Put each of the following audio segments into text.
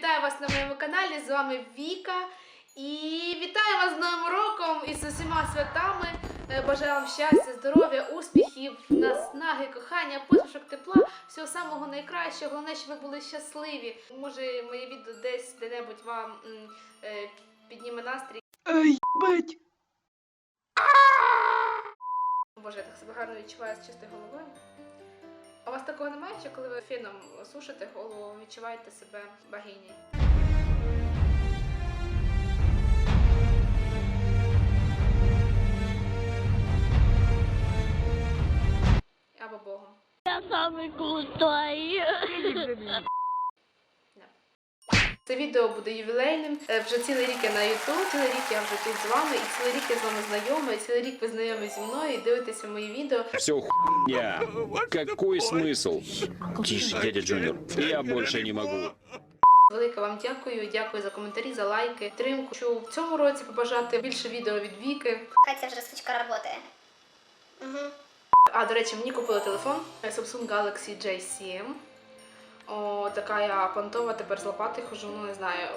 Вітаю вас на моєму каналі. З вами Віка. І вітаю вас з Новим роком і з усіма святами. Е, Бажаю вам щастя, здоров'я, успіхів, наснаги, кохання, посмішок, тепла, всього самого найкращого. Головне, щоб ви були щасливі. Може, моє відео десь де-небудь вам е, підніме настрій. Ай, ебать! Боже, я так себе гарно відчуваю з чистою головою. Вас такого немає, що коли ви фіном сушите голову, відчуваєте себе богинею? Або Богом. Я самий крутой. Це відео буде ювілейним. Е, Вже цілий рік я на YouTube, цілий рік я вже тут з вами, і цілий рік я з вами знайома, і цілий рік ви знайомі зі мною і дивитеся мої відео. Все хуйня. Какой смысл? Тише, дядя Джуниор. Я больше не могу. Велике вам дякую, дякую за коментарі, за лайки, підтримку. Хочу в цьому році побажати більше відео від Віки. Катя вже сучка работає. Угу. А, до речі, мені купили телефон Samsung Galaxy J7. О, така я понтова, тепер з лопати хожу, ну не знаю.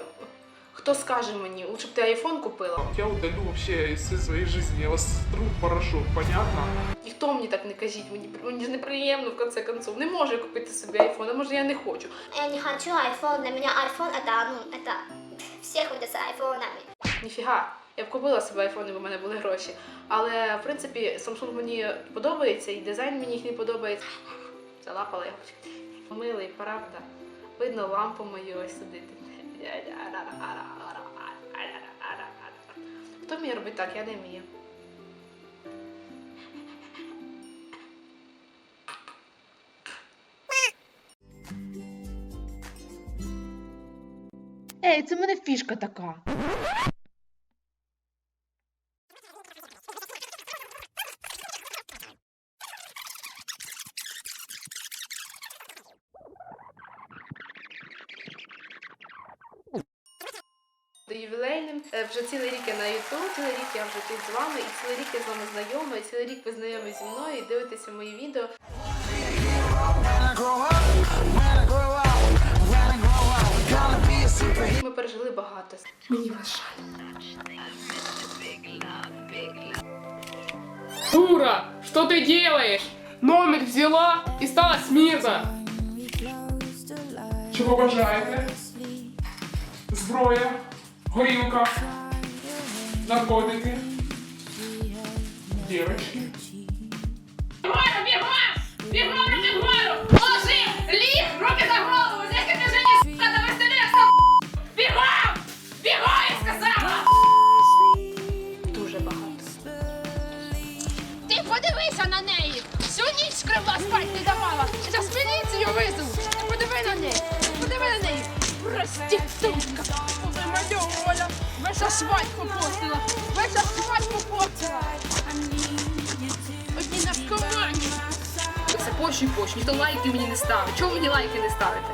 Хто скаже мені, лучше б ти айфон купила. Я удалю вообще из всей своей жизни, я вас стру в порошок, понятно? Ніхто мені так не кажіть, мені, мені ж неприємно в конце концов. Не можу купити собі айфон, а може я не хочу. Я не хочу iPhone, для меня iPhone это, ну, это... Все ходят с айфонами. Ніфіга, я б купила собі айфон, якби в мене були гроші. Але в принципі Samsung мені подобається, і дизайн мені їх не подобається. Залапала його. Милий, правда. Видно лампу мою ось сидить. Хто вміє робити так? Я не вмію. Ей, це мене фішка така. Буде ювілейним. Е, Вже цілий рік я на YouTube, цілий рік я вже тут з вами, і цілий рік я з вами знайома, і цілий рік ви знайомі зі мною і дивитеся мої відео. Ми пережили багато. Мені вас жаль. Дура, что ты делаешь? Номер взяла и стала смирно. Чого бажаєте? Зброя, горілка, наркотики, дівчатки. Бігом, бігом! Бігом на бігору! Ложи! Ліг! Руки за голову! Зяйка движення, сука, на веселі, Бігом! Бігом, я сказала! Дуже багато. Ти подивися на неї! Всю ніч скривла спать не давала! Зараз міліцію визову! Подиви на неї! Подиви на неї! Проститутка! Вимальовувала! Весь свадьба попортила! Ваша свадьба попортила! Одні наркомані! Все пощу і пощу. Ніхто лайки мені не ставить. Чого мені лайки не ставите?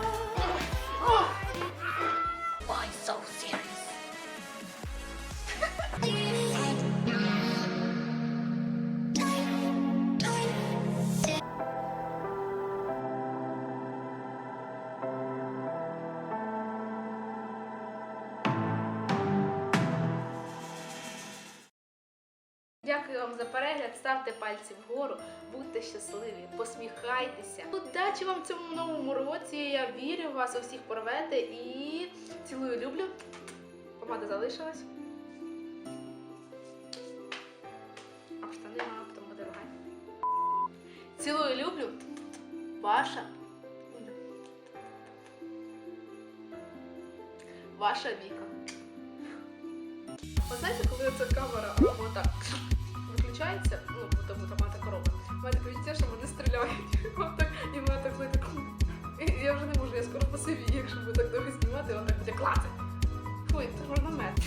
Дякую вам за перегляд. Ставте пальці вгору, будьте щасливі, посміхайтеся. Удачі вам в цьому новому році. Я вірю вас, у всіх порвете і цілую, люблю. Помада залишилась. А штани мама. Цілую, люблю. Ваша. Ваша Віка. Ви знаєте, коли ця камера робить так виключається, ну, тому така робить, у мене відчуття, що вони стріляють. І мене так так. Я вже не можу, я скоро посивію, якщо буду так довго знімати, отак буде клацати. Фу, це ж можна мед.